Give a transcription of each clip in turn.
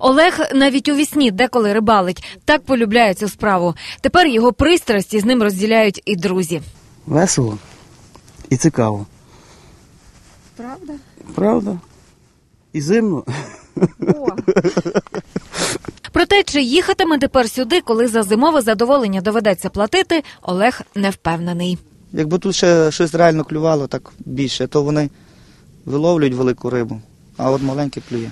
Олег навіть у вісні деколи рибалить. Так полюбляє цю справу. Тепер його пристрасті з ним розділяють і друзі. Весело і цікаво. Правда? Правда? І зимно. Про те, чи їхатиме тепер сюди, коли за зимове задоволення доведеться платити, Олег не впевнений. Якби тут ще щось реально клювало так більше, то вони виловлюють велику рибу, а от маленьке клює.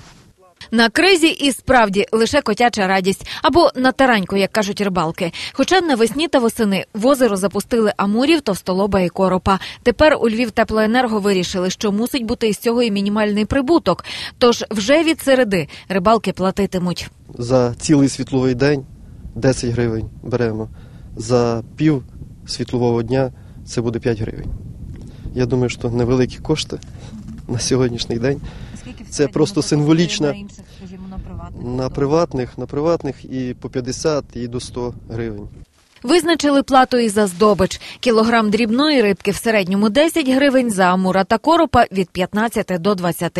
На кризі і справді лише котяча радість або на тараньку, як кажуть рибалки. Хоча навесні та восени в озеро запустили амурів, товстолоба і коропа. Тепер у Львів теплоенерго вирішили, що мусить бути із цього і мінімальний прибуток. Тож вже від середи рибалки платитимуть. За цілий світловий день 10 гривень беремо. За пів світлового дня це буде 5 гривень. Я думаю, що невеликі кошти на сьогоднішній день. Це просто символічно на приватних, на приватних і по 50, і до 100 гривень. Визначили плату і за здобич. Кілограм дрібної рибки в середньому 10 гривень, за амура та коропа від 15 до 20.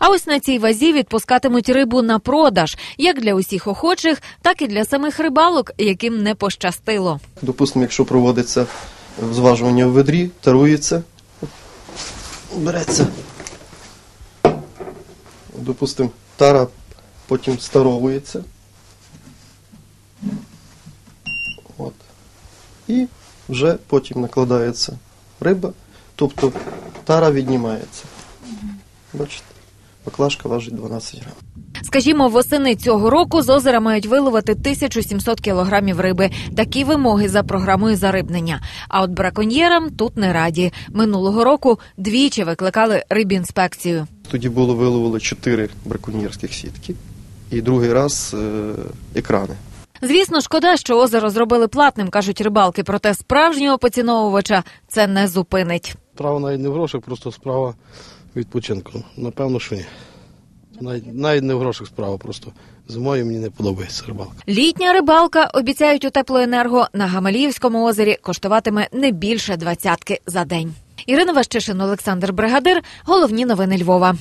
А ось на цій вазі відпускатимуть рибу на продаж, як для усіх охочих, так і для самих рибалок, яким не пощастило. Допустимо, якщо проводиться зважування в ведрі, тарується, береться. Допустимо, тара потім старовується. От. І вже потім накладається риба, тобто тара віднімається. Бачите, баклажка важить 12 грамів. Скажімо, восени цього року з озера мають виловити 1700 кілограмів риби. Такі вимоги за програмою зарибнення. А от браконьєрам тут не раді. Минулого року двічі викликали рибінспекцію. Тоді було виловили 4 браконьєрських сітки і другий раз е, екрани. Звісно, шкода, що озеро зробили платним, кажуть рибалки. Проте справжнього поціновувача це не зупинить. Справа навіть не в грошах, просто справа відпочинку. Напевно, що ні. Навіть, навіть не в грошах справа, просто зимою мені не подобається рибалка. Літня рибалка обіцяють у теплоенерго на Гамаліївському озері коштуватиме не більше двадцятки за день. Ірина Ващишин, Олександр Бригадир. Головні новини Львова.